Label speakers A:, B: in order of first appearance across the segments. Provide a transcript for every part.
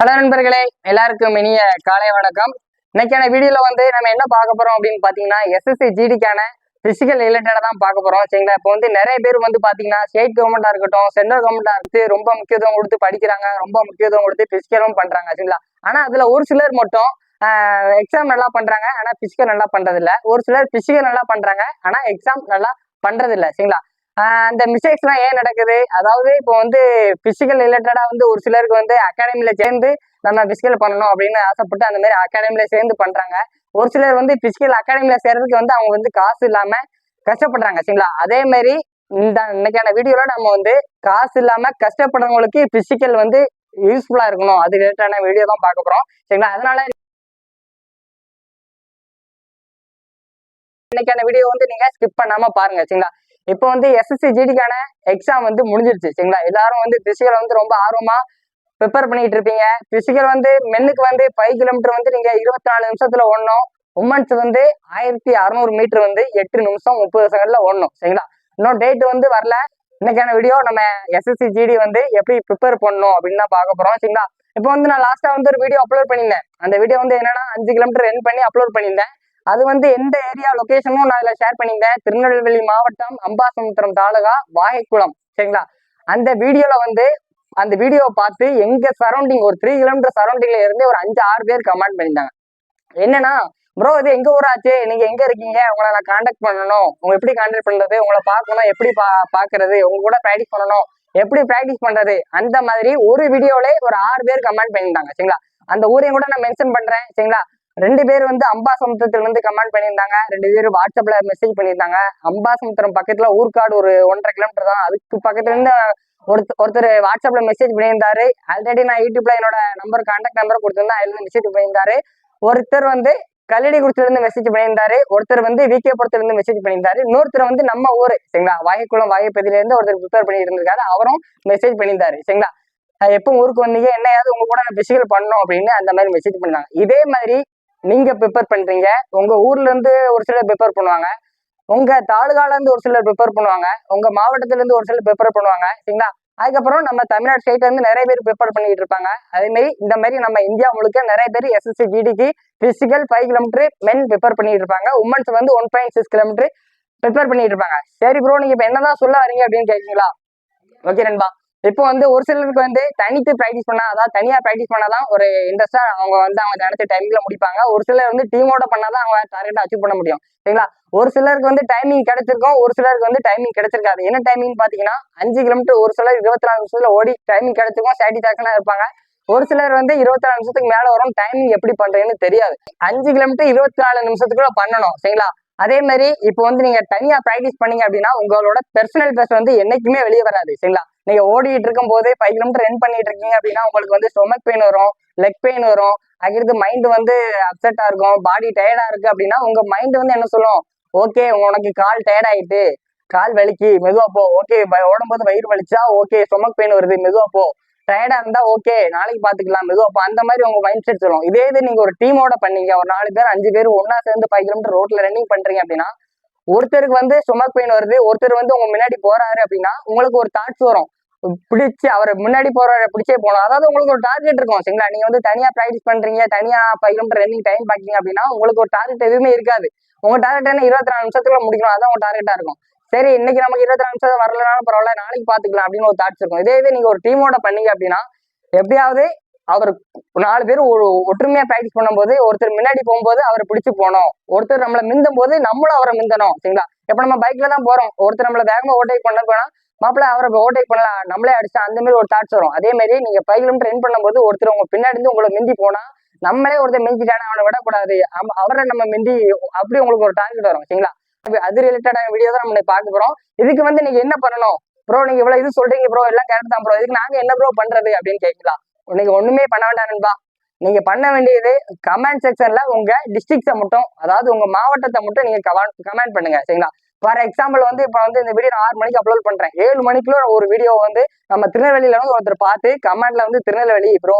A: Hello நண்பர்களே எல்லாருக்கும் இனிய காலை வணக்கம். இன்னைக்கான வீடியோல வந்து நம்ம என்ன பார்க்க போறோம் அப்படின்னு பாத்தீங்கன்னா எஸ்எஸ்சி ஜிடிக்கான பிசிக்கல் ரிலேட்டடா தான் பார்க்க போறோம். சரிங்களா? இப்போ வந்து நிறைய பேர் வந்து பாத்தீங்கன்னா ஸ்டேட் கவர்மெண்டா இருக்கட்டும் சென்ட்ரல் கவர்மெண்டா இருக்கு ரொம்ப முக்கியத்துவம் கொடுத்து படிக்கிறாங்க ரொம்ப முக்கியத்துவம் கொடுத்து பிசிக்கலும் பண்றாங்க சரிங்களா? ஆனா அதுல ஒரு சிலர் மட்டும் எக்ஸாம் நல்லா பண்றாங்க ஆனா பிசிக்கல் நல்லா பண்றது இல்ல ஒரு சிலர் பிசிக்கல் நல்லா பண்றாங்க ஆனா எக்ஸாம் நல்லா பண்றது இல்ல சரிங்களா? அந்த மிஸ்டேக்ஸ்லாம் ஏன் நடக்குது? அதாவது இப்போ வந்து பிசிக்கல் ரிலேட்டடாக வந்து ஒரு சிலருக்கு வந்து அகாடமியில் சேர்ந்து நம்ம பிசிக்கல் பண்ணணும் அப்படின்னு ஆசைப்பட்டு அந்த மாதிரி அகாடமியில் சேர்ந்து பண்ணுறாங்க ஒரு சிலர் வந்து பிசிக்கல் அகாடமியில் சேர்றதுக்கு வந்து அவங்க வந்து காசு இல்லாமல் கஷ்டப்படுறாங்க சரிங்களா? அதே மாதிரி இந்த இன்னைக்கான வீடியோவில் நம்ம வந்து காசு இல்லாமல் கஷ்டப்படுறவங்களுக்கு பிசிக்கல் வந்து யூஸ்ஃபுல்லாக இருக்கணும். அது ரிலேட்டடான வீடியோ தான் பார்க்க போகிறோம் சரிங்களா? அதனால இன்னைக்கான வீடியோ வந்து நீங்க ஸ்கிப் பண்ணாம பாருங்க சரிங்களா? இப்போ வந்து எஸ்எஸ்சி ஜிடிக்கான எக்ஸாம் வந்து முடிஞ்சிருச்சு சரிங்களா? எல்லாரும் வந்து பிசிக்கல் வந்து ரொம்ப ஆர்வமா ப்ரிப்பேர் பண்ணிட்டு இருப்பீங்க. பிசிக்கல் வந்து மென்னுக்கு வந்து ஃபைவ் கிலோமீட்டர் வந்து நீங்க இருபத்தி நாலு நிமிஷத்துல ஓடணும். உமன்ஸ் வந்து ஆயிரத்தி அறுநூறு மீட்டர் வந்து எட்டு நிமிஷம் முப்பது செகண்ட்ல ஓடணும் சரிங்களா? இன்னும் டேட் வந்து வரல. இன்னைக்கான வீடியோ நம்ம எஸ்எஸ்சி ஜிடி வந்து எப்படி ப்ரிப்பேர் பண்ணணும் அப்படின்னு தான் பார்க்க போறோம் சரிங்களா? இப்போ வந்து நான் லாஸ்டா வந்து ஒரு வீடியோ அப்லோட் பண்ணியிருந்தேன். அந்த வீடியோ வந்து என்னன்னா அஞ்சு கிலோமீட்டர் ரன் பண்ணி அப்லோட் பண்ணியிருந்தேன். அது வந்து எந்த ஏரியா லொகேஷனும் நான் அதில் ஷேர் பண்ணியிருந்தேன் திருநெல்வேலி மாவட்டம் அம்பாசமுத்திரம் தாலுகா வாகைக்குளம். சரிங்களா? அந்த வீடியோவில் வந்து அந்த வீடியோவை பார்த்து எங்கள் சரௌண்டிங் ஒரு த்ரீ கிலோமீட்டர் சரௌண்டிங்ல இருந்து ஒரு அஞ்சு ஆறு பேர் கமெண்ட் பண்ணியிருந்தாங்க என்னன்னா ப்ரோ இது எங்க ஊராச்சு? நீங்க எங்க இருக்கீங்க? உங்களை நான் காண்டாக்ட் பண்ணணும். உங்க எப்படி காண்டாக்ட் பண்றது? உங்களை பார்க்கணும். எப்படி பா பாக்குறது உங்க கூட ப்ராக்டிஸ் பண்ணணும். எப்படி ப்ராக்டிஸ் பண்றது? அந்த மாதிரி ஒரு வீடியோல ஒரு ஆறு பேர் கமெண்ட் பண்ணியிருந்தாங்க சரிங்களா? அந்த ஊரையும் கூட நான் மென்ஷன் பண்றேன். சரிங்களா? ரெண்டு பேர் வந்து அம்பாசமுத்திரத்துல இருந்து கமெண்ட் பண்ணியிருந்தாங்க. ரெண்டு பேர் வாட்ஸ்அப்ல மெசேஜ் பண்ணியிருந்தாங்க. அம்பாசமுத்திரம் பக்கத்துல ஊர்காடு ஒரு ஒன்றரை கிலோமீட்டர் தான். அதுக்கு பக்கத்துல இருந்து ஒருத்தர் ஒருத்தர் வாட்ஸ்அப்ல மெசேஜ் பண்ணியிருந்தாரு. ஆல்ரெடி நான் யூடியூப்ல என்னோட நம்பர் கான்டாக்ட் நம்பர் கொடுத்துருந்தேன் அதுல மெசேஜ் பண்ணியிருந்தாரு. ஒருத்தர் வந்து கல்லடிக்குறிச்சில இருந்து மெசேஜ் பண்ணியிருந்தாரு. ஒருத்தர் வந்து விகேபுரத்துல இருந்து மெசேஜ் பண்ணியிருந்தாரு. இன்னொருத்தர் வந்து நம்ம ஊர் சரிங்களா? வாகைக்குளம் வாகைப்பதியில இருந்து ஒருத்தர் ப்ரிப்பேர் பண்ணி இருந்திருக்காரு அவரும் மெசேஜ் பண்ணியிருந்தாரு சரிங்களா? எப்போ ஊருக்கு வந்தீங்க? என்னையாவது உங்க கூட நான் பிசிக்கல் பண்ணோம் அப்படின்னு அந்த மாதிரி மெசேஜ் பண்ணாங்க. இதே மாதிரி நீங்க ப்ரிப்பேர் பண்றீங்க. உங்க ஊர்ல இருந்து ஒரு சிலர் ப்ரிப்பேர் பண்ணுவாங்க. உங்க தாலுகால இருந்து ஒரு சிலர் ப்ரிப்பேர் பண்ணுவாங்க. உங்க மாவட்டத்துல இருந்து ஒரு சிலர் ப்ரிப்பேர் பண்ணுவாங்க. சரிங்களா? அதுக்கப்புறம் நம்ம தமிழ்நாடு ஸ்டேட்ல இருந்து நிறைய பேர் ப்ரிப்பேர் பண்ணிட்டு இருப்பாங்க. அதே மாதிரி இந்த மாதிரி நம்ம இந்தியா முழுக்க நிறைய பேர் SSC ஜிடிக்கு physical five kilometre men prepare பண்ணிட்டு இருப்பாங்க. உமன்ஸ் வந்து one point six kilometre prepare பண்ணிட்டு இருப்பாங்க. சரி ப்ரோ நீங்க இப்ப என்னதான் சொல்ல வரீங்க அப்படின்னு கேட்குறீங்களா ஓகே நண்பா. இப்போ வந்து ஒரு சிலருக்கு வந்து தனித்து ப்ராக்டிஸ் பண்ணா அதாவது தனியா ப்ராக்டிஸ் பண்ணாதான் ஒரு இன்ட்ரெஸ்டா அவங்க வந்து அவங்க நினைச்ச டைமிங்ல முடிப்பாங்க. ஒரு சிலர் வந்து டீமோட பண்ணாதான் அவங்க டார்கெட்டை அச்சீவ் பண்ண முடியும். சரிங்களா? ஒரு சிலருக்கு வந்து டைமிங் கிடைச்சிருக்கும் ஒரு சிலருக்கு வந்து டைமிங் கிடைச்சிருக்காது. என்ன டைமிங் பாத்தீங்கன்னா அஞ்சு கிலோமீட்டர் ஒரு சிலர் இருபத்தி நாலு நிமிஷத்துல ஓடி டைமிங் கிடைச்சிருக்கும் சாட்டிஸ்பாக்சனா இருப்பாங்க. ஒரு சிலர் வந்து இருபத்தி நாலு நிமிஷத்துக்கு மேல வரும் டைமிங் எப்படி பண்றீங்கன்னு தெரியாது. அஞ்சு கிலோமீட்டர் இருபத்தி நாலு நிமிஷத்துக்குள்ள பண்ணணும் சரிங்களா? அதே மாதிரி இப்போ வந்து நீங்க தனியா ப்ராக்டிஸ் பண்ணீங்க அப்படின்னா உங்களோட பெர்சனல் பெஸ்ட் வந்து என்னைக்குமே வெளியே வராது சரிங்களா? நீங்க ஓடிட்டு இருக்கும் போதே ஃபைவ் கிலோமீட்டர் ரன் பண்ணிட்டு இருக்கீங்க அப்படின்னா உங்களுக்கு வந்து ஸ்டொமக் பெயின் வரும் லெக் பெயின் வரும். அங்கிருந்து மைண்ட் வந்து அப்செட்டா இருக்கும் பாடி டயர்டா இருக்கு அப்படின்னா உங்க மைண்ட் வந்து என்ன சொல்லும்? ஓகே உனக்கு கால் டயர்ட் ஆயிட்டு கால் வலிக்கு மெதுவா போ ஓகே ஓடும்போது வயிறு வலிச்சா ஓகே ஸ்டொமக் பெயின் வருது மெதுவா போ. டயர்டா இருந்தா ஓகே நாளைக்கு பாத்துக்கலாம் மெதுவா போ. அந்த மாதிரி உங்க மைண்ட் செட் சொல்லும். இதே இது நீங்க ஒரு டீமோட பண்ணீங்க ஒரு நாலு பேர் அஞ்சு பேர் ஒன்னா சேர்ந்து ஃபைவ் கிலோமீட்டர் ரோட்ல ரன்னிங் பண்றீங்க அப்படின்னா ஒருத்தருக்கு வந்து ஸ்டொமக் பெயின் வருது ஒருத்தர் வந்து உங்க முன்னாடி போறாரு அப்படின்னா உங்களுக்கு ஒரு தாட்ஸ் வரும். பிடிச்சி அவர் முன்னாடி போறவரை பிடிச்சே போகணும். அதாவது உங்களுக்கு ஒரு டார்கெட் இருக்கும் சரிங்களா? நீங்க வந்து தனியா ப்ராக்டிஸ் பண்றீங்க தனியா ஃபைவ் கிலோமீட்டர் ரன்னிங் டைம் பாக்கீங்க அப்படின்னா உங்களுக்கு ஒரு டார்கெட் எதுவுமே இருக்காது. உங்க டார்கெட் என்ன இருபத்தி நாலு நிமிஷத்துல முடிக்கணும் அதான் உங்க டார்கெட்டா இருக்கும். சரி இன்னைக்கு நமக்கு இருபத்தி நாலு நிமிஷம் வரலனாலும் பரவாயில்ல நாளைக்கு பாத்துக்கலாம் அப்படின்னு ஒரு தாட்ஸ் இருக்கும். இதே இது நீங்க ஒரு டீமோட பண்ணீங்க அப்படின்னா எப்படியாவது அவர் நாலு பேர் ஒரு ஒற்றுமையா ப்ராக்டிஸ் பண்ணும்போது ஒருத்தர் முன்னாடி போகும்போது அவரை பிடிச்சு போனோம் ஒருத்தர் நம்மளை மிந்தும் போது நம்மளும் அவரை மிந்தணும் சரிங்களா? இப்ப நம்ம பைக்ல தான் போறோம். ஒருத்தர் நம்மள வேகமா ஓட்டை பண்ண போனா மாப்பிள்ள அவரை ஓட்டேக் பண்ணலாம் நம்மளே அடிச்சா அந்த மாதிரி ஒரு தாட்ஸ் வரும். அதே மாதிரி நீங்க ஃபைவ் கிலோமீட்டர் ரன் பண்ணும்போது ஒருத்தர் உங்க பின்னாடி இருந்து உங்களை மிந்தி போனா நம்மளே ஒருத்தர் மிஞ்சிட்டானே அவனை விடக்கூடாது. அவரை நம்ம மிந்தி அப்படி உங்களுக்கு ஒரு டார்கெட் வரும் சரிங்களா? அது ரிலேட்டடான வீடியோ தான் நம்ம பார்க்க போறோம். இதுக்கு வந்து நீங்க என்ன பண்ணணும்? ப்ரோ நீங்க இவ்வளவு இது சொல்றீங்க ப்ரோ எல்லாம் கரெக்ட் தான் ப்ரோ இதுக்கு நாங்க என்ன ப்ரோ பண்றது அப்படின்னு கேட்கலாம். நீங்க ஒண்ணுமே பண்ண வேண்டாம் நண்பா. நீங்க பண்ண வேண்டியது கமெண்ட் செக்ஷன்ல உங்க டிஸ்ட்ரிக்ஸை மட்டும் அதாவது உங்க மாவட்டத்தை மட்டும் நீங்க கமெண்ட் பண்ணுங்க சரிங்களா? ஃபார் எக்ஸாம்பிள் வந்து இப்போ வந்து இந்த வீடியோ நான் ஆறு மணிக்கு அப்லோட் பண்றேன். ஏழு மணிக்குள்ள ஒரு வீடியோ வந்து நம்ம திருநெல்வேலியில வந்து ஒருத்தர் பார்த்து கமெண்ட்ல வந்து திருநெல்வேலி ப்ரோ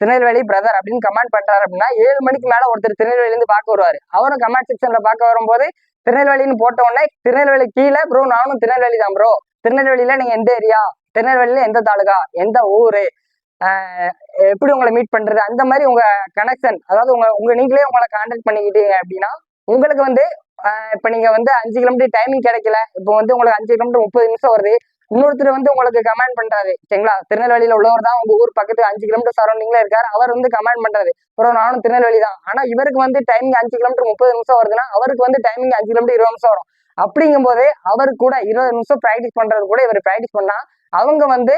A: திருநெல்வேலி பிரதர் அப்படின்னு கமெண்ட் பண்றாரு அப்படின்னா ஏழு மணிக்கு மேல ஒருத்தர் திருநெல்வேலியில இருந்து பார்க்க வருவாரு. அவரும் கமெண்ட் செக்ஷன்ல பார்க்க வரும்போது திருநெல்வேலின்னு போட்ட உடனே திருநெல்வேலி கீழே ப்ரோ நானும் திருநெல்வேலி தான் ப்ரோ திருநெல்வேலியில நீங்க எந்த ஏரியா திருநெல்வேலியில எந்த தாலுகா எந்த ஊரு எப்படி உங்களை மீட் பண்றது அந்த மாதிரி உங்க கனெக்ஷன் அதாவது உங்க உங்க நீங்களே உங்களை கான்டாக்ட் பண்ணிக்கிட்டீங்க அப்படின்னா உங்களுக்கு வந்து இப்ப நீங்க வந்து அஞ்சு கிலோமீட்டர் டைமிங் கிடைக்கல. இப்போ வந்து உங்களுக்கு அஞ்சு கிலோமீட்டர் முப்பது நிமிஷம் வருது. இன்னொருத்தர் வந்து உங்களுக்கு கமெண்ட் பண்றாரு. சரிங்களா? திருநெல்வேலியில உள்ளவர் தான் உங்க ஊர் பக்கத்து அஞ்சு கிலோமீட்டர் சரௌண்டிங்ல இருக்காரு. அவர் வந்து கமெண்ட் பண்றாரு. அப்புறம் நானும் திருநெல்வேலி தான். ஆனா இவருக்கு வந்து டைமிங் அஞ்சு கிலோமீட்டர் முப்பது நிமிஷம் வருதுன்னா அவருக்கு வந்து டைமிங் அஞ்சு கிலோமீட்டர் இருபது நிமிஷம் வரும். அப்படிங்கும்போது அவர் கூட இருபது நிமிஷம் ப்ராக்டிஸ் பண்றது கூட இவர் ப்ராக்டிஸ் பண்ணா அவங்க வந்து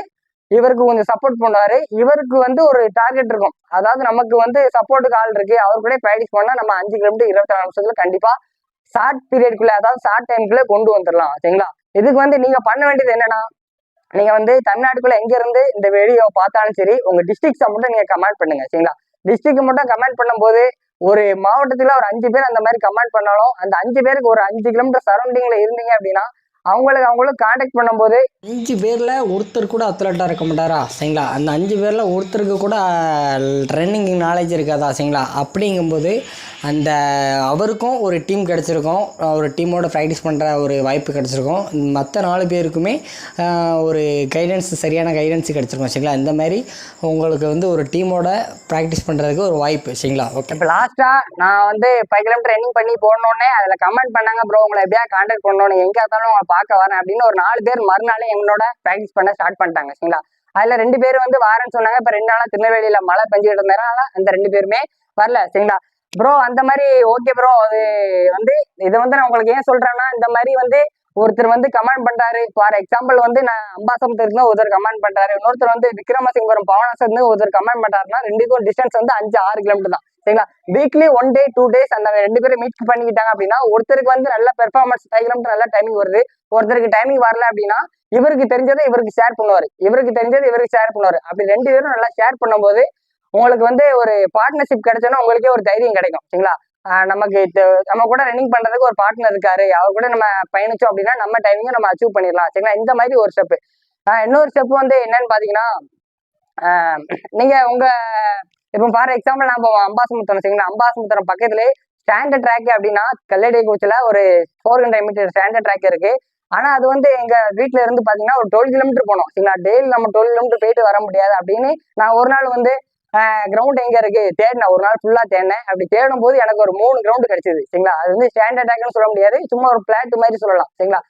A: இவருக்கு கொஞ்சம் சப்போர்ட் பண்ணுவாரு. இவருக்கு வந்து ஒரு டார்கெட் இருக்கும். அதாவது நமக்கு வந்து சப்போர்ட்டுக்கு ஆள் இருக்கு. அவர் கூட ப்ராக்டிஸ் பண்ணா நம்ம அஞ்சு கிலோமீட்டர் இருபத்தி நாலு நிமிஷத்துல கண்டிப்பா ஷார்ட் பீரியட்குள்ள அதாவது ஷார்ட் டைம்குள்ள கொண்டு வந்துடலாம் சரிங்களா? இதுக்கு வந்து நீங்க பண்ண வேண்டியது என்னன்னா நீங்க வந்து தமிழ்நாட்டுக்குள்ள எங்க இருந்து இந்த வீடியோ பார்த்தாலும் சரி உங்க டிஸ்ட்ரிக்ஸை மட்டும் நீங்க கமெண்ட் பண்ணுங்க சரிங்களா? டிஸ்ட்ரிக்ட் மட்டும் கமெண்ட் பண்ணும்போது ஒரு மாவட்டத்துல ஒரு அஞ்சு பேர் அந்த மாதிரி கமெண்ட் பண்ணாலும் அந்த அஞ்சு பேருக்கு ஒரு அஞ்சு கிலோமீட்டர் சரௌண்டிங்ல இருந்தீங்க அப்படின்னா அவங்களுக்கு அவங்களும் கான்டாக்ட் பண்ணும்போது
B: அஞ்சு பேரில் ஒருத்தர் கூட அத்லட்டாக இருக்க மாட்டாரா சரிங்களா? அந்த அஞ்சு பேரில் ஒருத்தருக்கு கூட ரன்னிங் நாலேஜ் இருக்காதா சரிங்களா? அப்படிங்கும்போது அந்த அவருக்கும் ஒரு டீம் கிடச்சிருக்கும். ஒரு டீமோட ப்ராக்டிஸ் பண்ணுற ஒரு வாய்ப்பு கிடச்சிருக்கும். மற்ற நாலு பேருக்குமே ஒரு கைடன்ஸ் சரியான கைடன்ஸ் கிடச்சிருக்கும் சரிங்களா? இந்த மாதிரி உங்களுக்கு வந்து ஒரு டீமோட ப்ராக்டிஸ் பண்ணுறதுக்கு ஒரு வாய்ப்பு சரிங்களா? ஓகே
A: இப்போ லாஸ்டா நான் வந்து ஃபைவ் கிலோமீட்டர் ரன்னிங் பண்ணி போடணுன்னே அதுல கமெண்ட் பண்ணாங்க ப்ரோ உங்களை எப்படியா கான்டாக்ட் பண்ணணும். எங்க இருந்தாலும் உங்களை பார்க்க வரேன் அப்படின்னு ஒரு நாலு பேர் மறுநாளே என்னோட ப்ராக்டிஸ் பண்ண ஸ்டார்ட் பண்ணிட்டாங்க சரிங்களா? அதுல ரெண்டு பேர் வந்து வரேன்னு சொன்னாங்க இப்ப ரெண்டு நாளா திருநெல்வேலியில மழை பெஞ்சுக்கிட்டு இருந்தனால அந்த ரெண்டு பேருமே வரல சரிங்களா? ப்ரோ அந்த மாதிரி ஓகே ப்ரோ அது வந்து இதை வந்து நான் உங்களுக்கு ஏன் சொல்றேன்னா இந்த மாதிரி வந்து ஒருத்தர் வந்து கமெண்ட் பண்றாரு. ஃபார் எக்ஸாம்பிள் வந்து நான் அம்பாசமுத்திரத்துல ஒருத்தர் கமெண்ட் பண்றாரு. இன்னொருத்தர் வந்து விக்ரமசிங்கபுரம் பவனாசத்துல ஒருத்தர் கமெண்ட் பண்றாருன்னா ரெண்டுக்கும் டிஸ்டன்ஸ் வந்து அஞ்சு ஆறு கிலோமீட்டர் தான். சரிங்களா? Weekly one day two days அந்த ரெண்டு பேரும் மீட் பண்ணிக்கிட்டாங்க அப்படின்னா ஒருத்தருக்கு வந்து நல்ல பெர்ஃபார்மன்ஸ் ஃபைவ் கிலோமீட்டர் நல்ல டைமிங் வருது. ஒருத்தருக்கு டைமிங் வரல அப்படின்னா இவருக்கு தெரிஞ்சதை இவருக்கு ஷேர் பண்ணுவாரு. இவருக்கு தெரிஞ்சதை இவருக்கு ஷேர் பண்ணுவாரு. அப்படி ரெண்டு பேரும் நல்லா ஷேர் பண்ணும்போது உங்களுக்கு வந்து ஒரு பார்ட்னர்ஷிப் கிடைச்சோன்னா உங்களுக்கே ஒரு தைரியம் கிடைக்கும். சரிங்களா? நமக்கு நம்ம கூட ரன்னிங் பண்றதுக்கு ஒரு பார்ட்னர் இருக்காரு. அவர் கூட நம்ம பயணிச்சோம் அப்படின்னா நம்ம டைமிங்கை நம்ம அச்சீவ் பண்ணிடலாம். சரிங்களா? இந்த மாதிரி ஒரு ஸ்டெப் இன்னொரு ஸ்டெப் வந்து என்னன்னு பாத்தீங்கன்னா நீங்க உங்க இப்போ ஃபார் எக்ஸாம்பிள் நம்ம இப்போ அம்பாசமுத்திரம் சரிங்களா அம்பாசமுத்திரம் பக்கத்துலேயே ஸ்டாண்டர்ட் ட்ராக் அப்படின்னா கல்லடை கோச்சில் ஒரு four hundred metre standard track இருக்கு. ஆனா அது வந்து எங்க வீட்ல இருந்து பாத்தீங்கன்னா ஒரு டுவெல் கிலோமீட்டர் போனோம். சரிங்களா டெய்லி நம்ம டுவெல் கிலோமீட்டர் போயிட்டு வர முடியாது அப்படின்னு நான் ஒரு நாள் வந்து கிரவுண்ட் எங்க இருக்கு தேடினேன். ஒரு நாள் ஃபுல்லா தேடினேன். அப்படி தேடும் போது எனக்கு ஒரு மூணு கிரவுண்ட் கிடைச்சது. சரிங்களா அது வந்து ஸ்டாண்டர்ட் ட்ராக்னு சொல்ல முடியாது. சும்மா ஒரு பிளாட் மாதிரி சொல்லலாம். சரிங்களா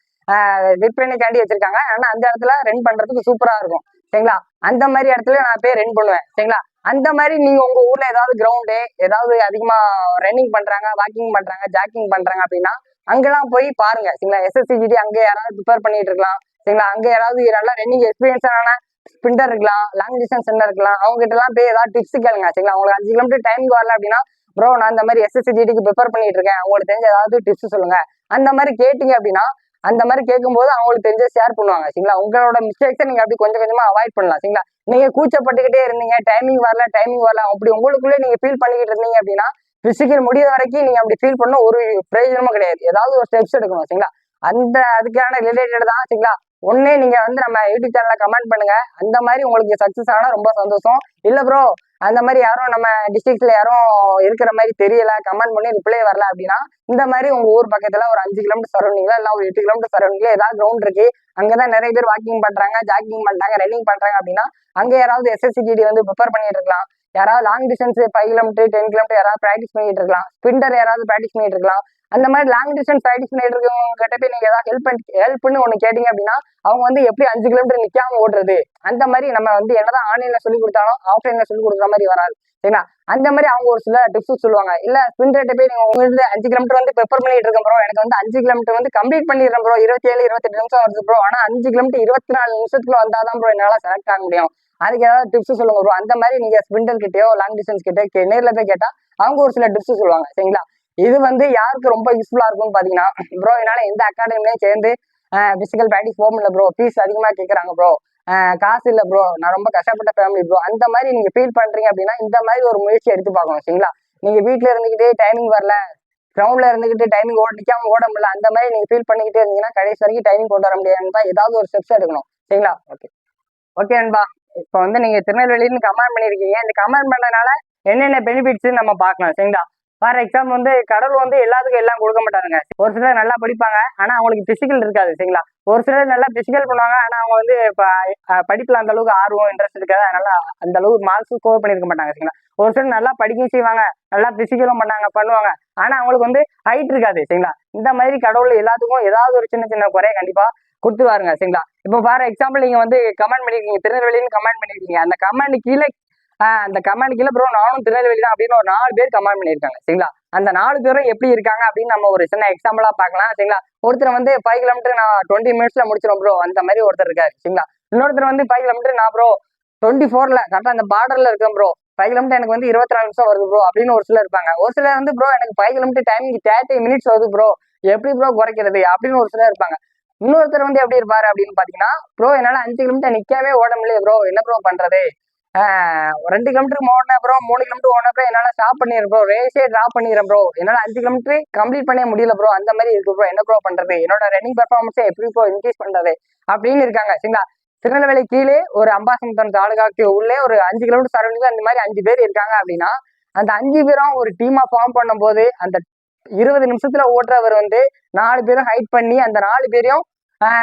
A: விற்பனைக்காண்டி வச்சிருக்காங்க. ஆனா அந்த இடத்துல ரன் பண்றதுக்கு சூப்பரா இருக்கும். சரிங்களா அந்த மாதிரி இடத்துல நான் போய் ரன் பண்ணுவேன். சரிங்களா அந்த மாதிரி நீங்க உங்க ஊர்ல ஏதாவது கிரவுண்டு ஏதாவது அதிகமா ரன்னிங் பண்றாங்க வாக்கிங் பண்றாங்க ஜாக்கிங் பண்றாங்க அப்படின்னா அங்கெல்லாம் போய் பாருங்க. சரிங்களா? எஸ்எஸ்சிஜிடி அங்க யாராவது ப்ரிப்பேர் பண்ணிட்டு இருக்கலாம். சரிங்களா? அங்க யாராவது நல்லா ரன்னிங் எக்ஸ்பீரியன்ஸான ஸ்பிண்டர் இருக்கலாம் லாங் டிஸ்டன்ஸ் என்ன இருக்கலாம். அவங்க கிட்ட எல்லாம் போய் ஏதாவது டிப்ஸ் கேளுங்க. சரிங்களா? உங்களுக்கு அஞ்சு கிலோமீட்டர் டைம் வரல அப்படின்னா ப்ரோ நான் இந்த மாதிரி எஸ்எஸ்சிஜிடிக்கு ப்ரிப்பேர் பண்ணிட்டு இருக்கேன். உங்களுக்கு தெரிஞ்ச ஏதாவது டிப்ஸ் சொல்லுங்க. அந்த மாதிரி கேட்டீங்க அப்படின்னா அந்த மாதிரி கேட்கும்போது அவங்களுக்கு தெரிஞ்ச ஷேர் பண்ணுவாங்க. சரிங்களா? உங்களோட மிஸ்டேக்ஸை நீங்க அப்படி கொஞ்சம் கொஞ்சமா அவாய்ட் பண்ணலாம். சரிங்களா? நீங்க கூச்சப்பட்டுக்கிட்டே இருந்தீங்க டைமிங் வரல டைமிங் வரல அப்படி உங்களுக்குள்ளே நீங்க ஃபீல் பண்ணிக்கிட்டு இருந்தீங்க அப்படின்னா பிசிக்கல் முடிய வரைக்கும் நீங்க அப்படி ஃபீல் பண்ண ஒரு பிரயோஜனமும் கிடையாது. ஏதாவது ஒரு ஸ்டெப்ஸ் எடுக்கணும் சரிங்களா? அந்த அதுக்கான ரிலேட்டட் தான் சரிங்களா? ஒன்னே நீங்க வந்து நம்ம யூடியூப் சேனல்ல கமெண்ட் பண்ணுங்க. அந்த மாதிரி உங்களுக்கு சக்சஸ் ஆனா ரொம்ப சந்தோஷம். இல்ல ப்ரோ அந்த மாதிரி யாரும் நம்ம டிஸ்ட்ரிக்ட்ல யாரும் இருக்கிற மாதிரி தெரியல கமெண்ட் பண்ணி ரிப்ளை வரல அப்படின்னா இந்த மாதிரி உங்க ஊர் பக்கத்துல ஒரு அஞ்சு கிலோமீட்டர் சரௌண்டிங்ல இல்ல ஒரு எட்டு கிலோமீட்டர் சரௌண்டிங்ல ஏதாவது கிரவுண்ட் இருக்கு. அங்கதான் நிறைய பேர் வாக்கிங் பண்றாங்க ஜாக்கிங் பண்றாங்க ரன்னிங் பண்றாங்க அப்படின்னா அங்க யாராவது எஸ்எஸ்சிஜிடி வந்து ப்ரிப்பேர் பண்ணிட்டு இருக்கலாம். யாராவது long distance five kilometre ten kilometre யாராவது ப்ராக்டிஸ் பண்ணிட்டு இருக்கலாம். ஸ்பிண்டர் யாராவது ப்ராக்டிஸ் பண்ணிட்டு இருக்கலாம். அந்த மாதிரி லாங் டிஸ்டன்ஸ் ப்ராக்டிஸ் பண்ணிட்டு இருக்கவங்க கிட்ட போய் நீங்க ஏதாவது ஹெல்ப் ஹெல்ப்னு ஒன்று கேட்டீங்க அப்படின்னா அவங்க வந்து எப்படி அஞ்சு கிலோமீட்டர் நிக்காம ஓடுறது? அந்த மாதிரி நம்ம வந்து என்னதான் ஆன்லைன்ல சொல்லி கொடுத்தாலும் ஆஃப்லைன்ல சொல்லி கொடுக்குற மாதிரி வராது. சரிங்களா? அந்த மாதிரி அவங்க ஒரு சில டிப்ஸ் சொல்லுவாங்க. இல்ல ஸ்பின் ரேட்டை போய் நீங்க உங்களுக்கு அஞ்சு கிலோமீட்டர் வந்து ப்ரிப்பேர் பண்ணிட்டு இருக்கேன் ப்ரோ எனக்கு வந்து அஞ்சு கிலோமீட்டர் வந்து கம்ப்ளீட் பண்ணிடுறேன் ப்ரோ இருபத்தி ஏழு இருபத்தெட்டு நிமிஷம் வருது ப்ரோ ஆனா அஞ்சு கிலோமீட்டர் இருபத்தி நாலு நிமிஷத்துக்குள்ள வந்தாதான் ப்ரோ என்னால செலக்ட் ஆக முடியும். அதுக்கு ஏதாவது டிப்ஸ் சொல்லுங்க ப்ரோ அந்த மாதிரி நீங்க ஸ்பிண்டர் கிட்டயோ லாங் டிஸ்டன்ஸ் கிட்டே நேரில் போய் கேட்டா அவங்க ஒரு சில டிப்ஸ் சொல்லுவாங்க. சரிங்களா? இது வந்து யாருக்கு ரொம்ப யூஸ்ஃபுல்லா இருக்கும்னு பாத்தீங்கன்னா ப்ரோ என்னால எந்த அகாடமிலையும் சேர்ந்து பிசிக்கல் ப்ராக்டிஸ் போக முடியல ப்ரோ ஃபீஸ் அதிகமா கேட்கறாங்க ப்ரோ காசு இல்லை ப்ரோ நான் ரொம்ப கஷ்டப்பட்ட ஃபேமிலி ப்ரோ அந்த மாதிரி நீங்க ஃபீல் பண்றீங்க அப்படின்னா இந்த மாதிரி ஒரு முயற்சி எடுத்து பார்க்கணும். சரிங்களா? நீங்க வீட்டுல இருந்துகிட்டே டைமிங் வரல கிரவுண்ட்ல இருந்துகிட்டு டைமிங் ஓட நிக்காம ஓட முடியல அந்த மாதிரி நீங்க ஃபீல் பண்ணிக்கிட்டே இருந்தீங்கன்னா கடைசி வரைக்கும் டைமிங் கொண்டு வர முடியாதுன்னு தான் ஏதாவது ஒரு ஸ்டெப்ஸ் எடுக்கணும். சரிங்களா? ஓகே ஓகே நண்பா. இப்போ வந்து நீங்க திருநெல்வேலின்னு கமெண்ட் பண்ணிருக்கீங்க இந்த கமெண்ட் பண்ணனால என்னென்ன பெனிஃபிட்ஸ் நம்ம பார்க்கலாம் சரிங்களா? ஃபார் எக்ஸாம்பிள் வந்து கடவுள் வந்து எல்லாத்துக்கும் எல்லாம் கொடுக்க மாட்டாருங்க. ஒரு சிலர் நல்லா படிப்பாங்க ஆனா அவங்களுக்கு பிசிக்கல் இருக்காது சரிங்களா? ஒரு சிலர் நல்லா பிசிக்கல் பண்ணுவாங்க ஆனா அவங்க வந்து இப்போ படிப்புல அந்த அளவுக்கு ஆர்வம் இன்ட்ரெஸ்ட் இருக்காது. அதனால அந்த அளவுக்கு மார்க்ஸ் ஸ்கோர் பண்ணிருக்க மாட்டாங்க சரிங்களா? ஒரு சிலர் நல்லா படிக்கவும் செய்வாங்க நல்லா பிசிக்கலும் பண்ணாங்க பண்ணுவாங்க ஆனா அவங்களுக்கு வந்து ஹைட் இருக்காது சரிங்களா? இந்த மாதிரி கடவுள் எல்லாத்துக்கும் ஏதாவது ஒரு சின்ன சின்ன குறைய கண்டிப்பா கொடுத்துருவாருங்க சரிங்களா? இப்போ ஃபார் எக்ஸாம்பிள் நீங்கள் வந்து கமெண்ட் பண்ணிருக்கீங்க திருநெல்வேலின்னு கமெண்ட் பண்ணிருக்கீங்க. அந்த கமெண்ட் கீழே ஆஹ் அந்த கமெண்ட் கீழே ப்ரோ நானும் திருநெல்வேலி தான் அப்படின்னு ஒரு நாலு பேர் கமெண்ட் பண்ணியிருக்காங்க சரிங்களா? அந்த நாலு பேரும் எப்படி இருக்காங்க அப்படின்னு நம்ம ஒரு சின்ன எக்ஸாம்பிளா பார்க்கலாம் சரிங்களா? ஒருத்தர் வந்து ஃபைவ் கிலோமீட்டர் நான் டுவெண்ட்டி மினிட்ஸ்ல முடிச்சிடும் ப்ரோ அந்த மாதிரி ஒருத்தர் இருக்காரு சரிங்களா? இன்னொருத்தர் வந்து ஃபைவ் கிலோமீட்டர் நான் ப்ரோ டுவெண்ட்டி ஃபோர்ல கரெக்டாக அந்த பார்டரில் இருக்கேன் ப்ரோ ஃபைவ் கிலோமீட்டர் எனக்கு வந்து இருபத்தி நாலு நிமிஷம் வருது ப்ரோ அப்படின்னு ஒரு சிலர் இருப்பாங்க. ஒரு சிலர் வந்து ப்ரோ எனக்கு five kilometre timing thirty minutes வருது ப்ரோ எப்படி ப்ரோ குறைக்கிறது? அப்படின்னு ஒரு சிலர் இருப்பாங்க. இன்னொருத்தர் வந்து எப்படி இருப்பாரு அப்படின்னு பாத்தீங்கன்னா ப்ரோ என்னால அஞ்சு கிலோமீட்டர் நிக்கவே ஓட முடியல ப்ரோ என்ன ப்ரோ பண்றது? ரெண்டு கிலோமீட்டர் ஓடின ப்ரோ மூணு கிலோமீட்டர் ஓடின ப்ரோ என்னால ஸ்டாப் பண்ணிடுறேன் ப்ரோ ரேஸே டிராப் பண்ணிடுறேன் ப்ரோ என்னால அஞ்சு கிலோமீட்டர் கம்ப்ளீட் பண்ணே முடியல ப்ரோ அந்த மாதிரி இருக்கு ப்ரோ என்ன ப்ரோ பண்றது? என்னோட ரன்னிங் பெர்ஃபார்மன்ஸை எப்படி ப்ரோ இன்க்ரீஸ் பண்றது? அப்படின்னு இருக்காங்க. சரிங்களா? திருநெல்வேலி கீழே ஒரு அம்பாசமுத்தன் தாலுகாக்கு உள்ளே ஒரு அஞ்சு கிலோமீட்டர் சரௌண்டிங் அந்த மாதிரி அஞ்சு பேர் இருக்காங்க அப்படின்னா அந்த அஞ்சு பேரும் ஒரு டீமா ஃபார்ம் பண்ணும்போது அந்த இருபது நிமிஷத்துல ஓட்டுறவர் வந்து நாலு பேரும் ஹைட் பண்ணி அந்த நாலு பேரையும்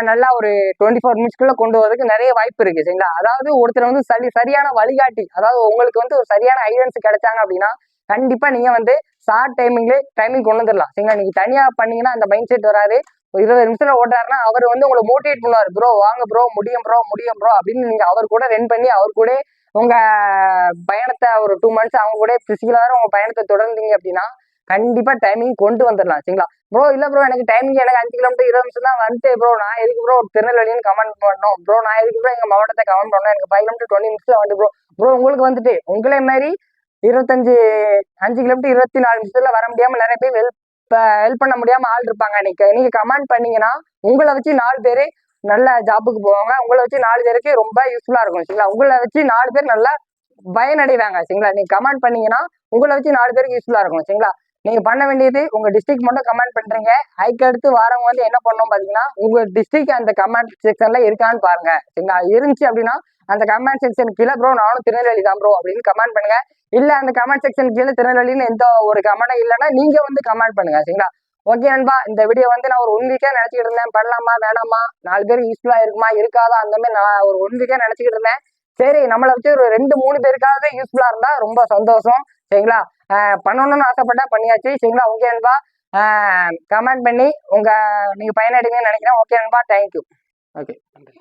A: நல்லா ஒரு டுவெண்ட்டி ஃபோர் மினிட்ஸ்க்குள்ள கொண்டு வரதுக்கு நிறைய வாய்ப்பு இருக்கு சரிங்களா? அதாவது ஒருத்தர் வந்து சரி சரியான வழிகாட்டி அதாவது உங்களுக்கு வந்து ஒரு சரியான ஐடன்ஸ் கிடைச்சாங்க அப்படின்னா கண்டிப்பா நீங்க வந்து ஷார்ட் டைமிங்ல டைமிங் கொண்டு வந்துடலாம் சரிங்களா? நீங்க தனியா பண்ணீங்கன்னா அந்த மைண்ட் செட் வராது. ஒரு இருபது நிமிஷத்துல ஓட்டாருன்னா அவர் வந்து உங்களை மோட்டிவேட் பண்ணுவார். ப்ரோ வாங்க ப்ரோ முடியும் ப்ரோ முடியும் ப்ரோ அப்படின்னு நீங்க அவர் கூட ரன் பண்ணி அவர் கூட உங்க பயணத்தை ஒரு டூ மந்த்ஸ் அவங்க கூட பிசிக்கலா உங்க பயணத்தை தொடர்ந்தீங்க அப்படின்னா கண்டிப்பா டைமிங் கொண்டு வந்துடலாம் சரிங்களா? ப்ரோ இல்ல ப்ரோ எனக்கு டைமிங் எனக்கு அஞ்சு கிலோமீட்டர் இருபது நிமிஷம் தான் வந்துட்டு ப்ரோ நான் எதுக்கு ப்ரோ திருநெல்வேலின்னு கமெண்ட் பண்ணணும் ப்ரோ நான் எதுக்கு ப்ரோ எங்க மாவட்டத்தை கமெண்ட் பண்ணணும் எனக்கு ஃபைவ் கிலோமீட்டர் டுவெண்ட்டி மினிட்ஸ்ல வந்து ப்ரோ ப்ரோ உங்களுக்கு வந்துட்டு உங்களே மாதிரி இருபத்தஞ்சு அஞ்சு கிலோமீட்டர் இருபத்தி நாலு நிமிஷத்துல வர முடியாம நிறைய பேர் ஹெல்ப் ஹெல்ப் பண்ண முடியாம ஆள் இருப்பாங்க நீங்க நீங்க கமெண்ட் பண்ணீங்கன்னா உங்களை வச்சு நாலு பேர் நல்ல ஜாப்புக்கு போவாங்க. உங்களை வச்சு நாலு பேருக்கு ரொம்ப யூஸ்ஃபுல்லா இருக்கும் சரிங்களா? உங்களை வச்சு நாலு பேர் நல்லா பயனடைவாங்க சரிங்களா? நீங்க கமெண்ட் பண்ணீங்கன்னா உங்களை வச்சு நாலு பேருக்கு யூஸ்ஃபுல்லா இருக்கும் சரிங்களா? நீங்க பண்ண வேண்டியது உங்க டிஸ்ட்ரிக்ட் மட்டும் கமெண்ட் பண்றீங்க. அதுக்கு அடுத்து வாரம் வந்து என்ன பண்ணணும் பாத்தீங்கன்னா உங்க டிஸ்ட்ரிக்ட் அந்த கமெண்ட் செக்ஷன்ல இருக்கான்னு பாருங்க. சரிங்களா? இருந்துச்சு அப்படின்னா அந்த கமெண்ட் செக்ஷன் கீழே ப்ரோ நானும் திருநெல்வேலி தான் ப்ரோ அப்படின்னு கமெண்ட் பண்ணுங்க. இல்ல அந்த கமெண்ட் செக்ஷன் கீழே திருநெல்வேலின்னு எந்த ஒரு கமெண்ட் இல்லைன்னா நீங்க வந்து கமெண்ட் பண்ணுங்க. சரிங்களா? ஓகே நண்பா இந்த வீடியோ வந்து நான் ஒரு ஒன் வீக்கா நினைச்சிட்டு இருந்தேன். பண்ணலாமா வேணாமா? நாலு பேர் யூஸ்ஃபுல்லா இருக்குமா இருக்காதா? அந்த மாதிரி நான் ஒரு ஒன் வீக்கா நினைச்சிட்டு இருந்தேன். சரி நம்மளை வச்சு ஒரு ரெண்டு மூணு பேருக்காவது யூஸ்ஃபுல்லா இருந்தா ரொம்ப சந்தோஷம். சரிங்களா? பண்ணணும்னு ஆசைப்பட்டா பண்ணியாச்சு. சரிங்களா ஓகே அன்பா. கமெண்ட் பண்ணி உங்க நீங்க பயனடைங்கன்னு நினைக்கிறேன். ஓகே அன்பா தேங்க்யூ ஓகே நன்றி.